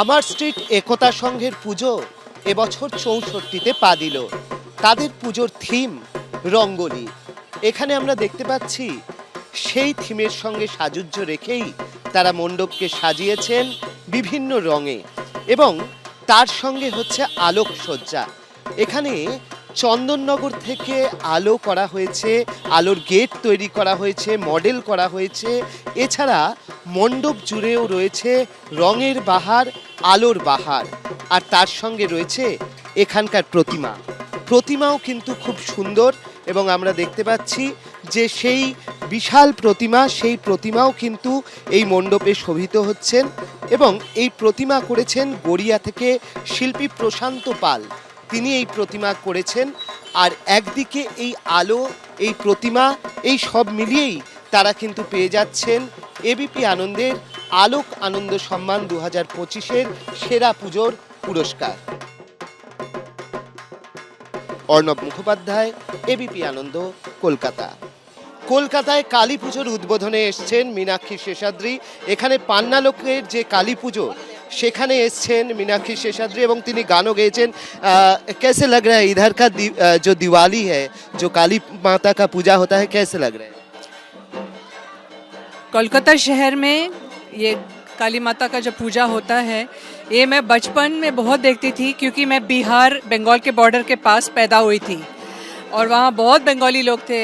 আমার স্ট্রিট একতা সংঘের পুজো এবছর চৌষট্টিতে পা দিল। তাদের পুজোর থিম রঙ্গোলি। এখানে আমরা দেখতে পাচ্ছি, সেই থিমের সঙ্গে সাজুজ্য রেখেই তারা মণ্ডপকে সাজিয়েছেন বিভিন্ন রঙে এবং তার সঙ্গে হচ্ছে আলোকসজ্জা। এখানে চন্দননগর থেকে আলো করা হয়েছে, আলোর গেট তৈরি করা হয়েছে, মডেল করা হয়েছে। এছাড়া মণ্ডপ জুড়েও রয়েছে রঙের বাহার, আলোর বাহার। আর তার সঙ্গে রয়েছে এখানকার প্রতিমা। প্রতিমাও কিন্তু খুব সুন্দর এবং আমরা দেখতে পাচ্ছি যে সেই বিশাল প্রতিমা, সেই প্রতিমাও কিন্তু এই মণ্ডপে শোভিত হচ্ছেন এবং এই প্রতিমা করেছেন গড়িয়া থেকে শিল্পী প্রশান্ত পাল। তিনি এই প্রতিমা করেছেন আর একদিকে এই আলো, এই প্রতিমা, এই সব মিলিয়েই তারা কিন্তু পেয়ে যাচ্ছেন এবিপি আনন্দের আলোক আনন্দ সম্মান দু হাজার পঁচিশের সেরা পুজোর পুরস্কার। অর্ণব মুখোপাধ্যায় এবিপি আনন্দ, কলকাতা। কলকাতায় কালী পুজোর উদ্বোধনে এসছেন মীনাক্ষী শেষাদ্রি। এখানে পান্না লোকের যে কালী পুজো সেখানে এসছেন মীনাক্ষী শেষাদ্রি এবং তিনি গানও গেয়েছেন আহ, कैसे लग रहा है इधर का दि, अ, जो दिवाली है जो काली माता का पूजा होता है कैसे लग रहा है कोलकाता शहर में ये काली माता का जो पूजा होता है ये मैं बचपन में बहुत देखती थी क्योंकि मैं बिहार बंगाल के बॉर्डर के पास पैदा हुई थी और वहाँ बहुत बंगाली लोग थे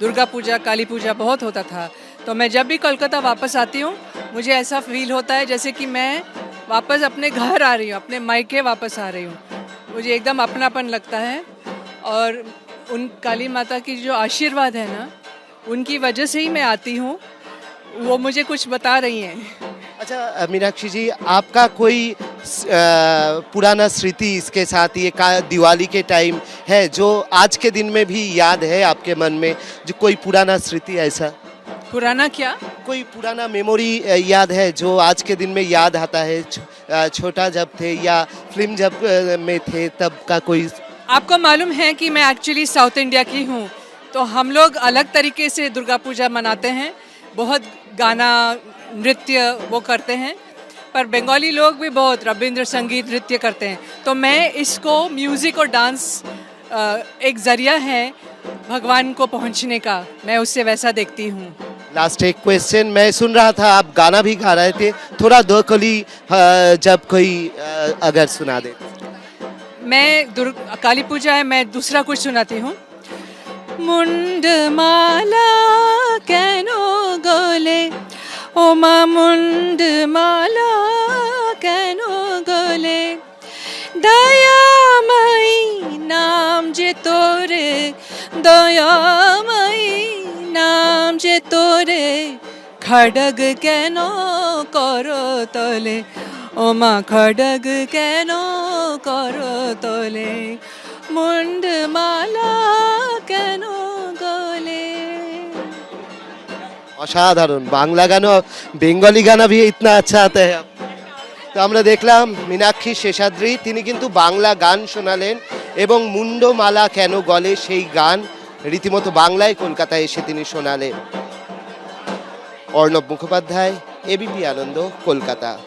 दुर्गा पूजा काली पूजा बहुत होता था तो मैं जब भी कोलकाता वापस आती हूँ मुझे ऐसा फील होता है जैसे कि मैं वापस अपने घर आ रही हूँ अपने मायके वापस आ रही हूँ। मुझे एकदम अपनापन लगता है और उन काली माता की जो आशीर्वाद है ना उनकी वजह से ही मैं आती हूँ। वो मुझे कुछ बता रही हैं। अच्छा मीनाक्षी जी आपका कोई पुराना स्मृति इसके साथ ये का दिवाली के टाइम है जो आज के दिन में भी याद है आपके मन में? जो कोई पुराना स्मृति ऐसा? पुराना क्या? कोई पुराना मेमोरी याद है जो आज के दिन में याद आता है? छोटा जब थे या फ़िल्म जब में थे, तब का कोई आपको मालूम है कि मैं एक्चुअली साउथ इंडिया की हूँ। तो हम लोग अलग तरीके से दुर्गा पूजा मनाते हैं। बहुत गाना, नृत्य वो करते हैं। पर बंगाली लोग भी बहुत रविंद्र संगीत नृत्य करते हैं। तो मैं इसको म्यूज़िक और डांस एक ज़रिया है भगवान को पहुँचने का। मैं उससे वैसा देखती हूँ। लास्ट एक क्वेश्चन मैं सुन रहा था, आप गाना भी गा रहे थे। थोड़ा दो कली जब कोई अगर सुना दे। मैं दुर्ग, काली पूजा है, मैं दूसरा कुछ सुनाती हूँ। मुंड माला कैनो गोले, ओ मा मुंड माला कैनो गोले। दया मई नाम जे तोरे दया যে তোরে খড়গ কেন কর তলে? ও মা, খড়গ কেন কর তলে? মুন্ড মালা কেন গলে? অসাধারণ। বাংলা গানও, বেঙ্গলি গানা ভি ইতনা আচ্ছা আতা তো আমরা দেখলাম, মীনাক্ষী শেষাদ্রি, তিনি কিন্তু বাংলা গান শোনালেন এবং মুন্ডমালা কেন গলে সেই গান? রীতিমতো বাংলায় কলকাতায় এসে তিনি শোনালেন। অর্ণব মুখোপাধ্যায় এবিপি আনন্দ কলকাতা।